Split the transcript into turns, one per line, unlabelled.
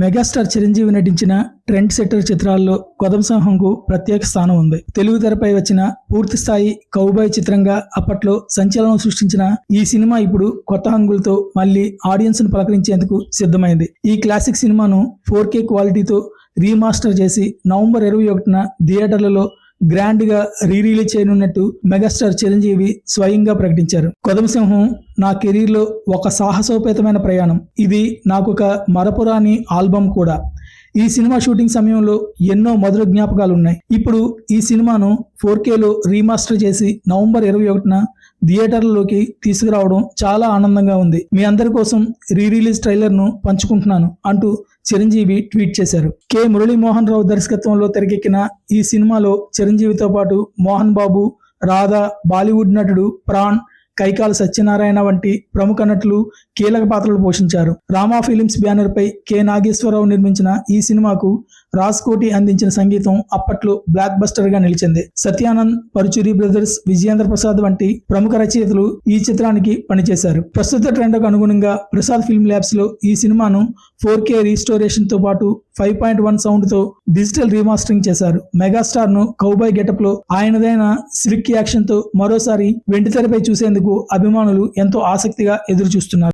Megastar Chiranjeevi నటించిన trend setter చిత్రాల్లో కొదం సింహంకు ప్రత్యేక స్థానం ఉంది. తెలుగు తెరపై వచ్చిన పూర్తి స్థాయి కౌబాయ్ చిత్రంగా అప్పట్లో సంచలనం సృష్టించిన ఈ సినిమా ఇప్పుడు కొత్త హంగులతో మళ్ళీ ఆడియన్స్ను పలకరించేందుకు సిద్ధమైంది. ఈ క్లాసిక్ సినిమాను ఫోర్ కే క్వాలిటీతో రీమాస్టర్ చేసి నవంబర్ ఇరవై ఒకటిన థియేటర్లలో గ్రాండ్గా రీ రిలీజ్ చేయనున్నట్టు మెగాస్టార్ చిరంజీవి స్వయంగా ప్రకటించారు. కొదమసింహం నా కెరీర్లో ఒక సాహసోపేతమైన ప్రయాణం. ఇది నాకు ఒక మరపురాని ఆల్బమ్ కూడా. ఈ సినిమా షూటింగ్ సమయంలో ఎన్నో మధుర జ్ఞాపకాలు ఉన్నాయి ఇప్పుడు ఈ సినిమాను ఫోర్ కేలో రీమాస్టర్ చేసి నవంబర్ ఇరవై ఒకటిన థియేటర్లలోకి తీసుకురావడం చాలా ఆనందంగా ఉంది. మీ అందరి కోసం రీ రిలీజ్ ట్రైలర్ను పంచుకుంటున్నాను అంటూ చిరంజీవి ట్వీట్ చేశారు. కె. మురళీమోహన్ రావు దర్శకత్వంలో తెరకెక్కిన ఈ సినిమాలో చిరంజీవితో పాటు మోహన్ బాబు రాధా బాలీవుడ్ నటుడు ప్రాణ్ కైకాల సత్యనారాయణ వంటి ప్రముఖ నటులు కీలక పాత్రలు పోషించారు. రామా ఫిలిమ్స్ బ్యానర్ పై కె నాగేశ్వరరావు నిర్మించిన ఈ సినిమాకు రాజ్ కోటి అందించిన సంగీతం అప్పట్లో బ్లాక్ బస్టర్గా నిలిచింది. సత్యానంద్ పరుచూరి బ్రదర్స్ విజయేంద్ర ప్రసాద్ వంటి ప్రముఖ రచయితలు ఈ చిత్రానికి పనిచేశారు. ప్రస్తుత ట్రెండ్కు అనుగుణంగా ప్రసాద్ ఫిల్మ్ ల్యాబ్స్లో ఈ సినిమాను ఫోర్ కే రీస్టోరేషన్తో పాటు ఫైవ్ పాయింట్ వన్ సౌండ్తో డిజిటల్ రీమాస్టరింగ్ చేశారు. మెగాస్టార్ను కౌబాయ్ గెటప్లో ఆయనదైన స్లిక్ యాక్షన్తో మరోసారి వెండితెరపై చూసేందుకు అభిమానులు ఎంతో ఆసక్తిగా ఎదురు చూస్తున్నారు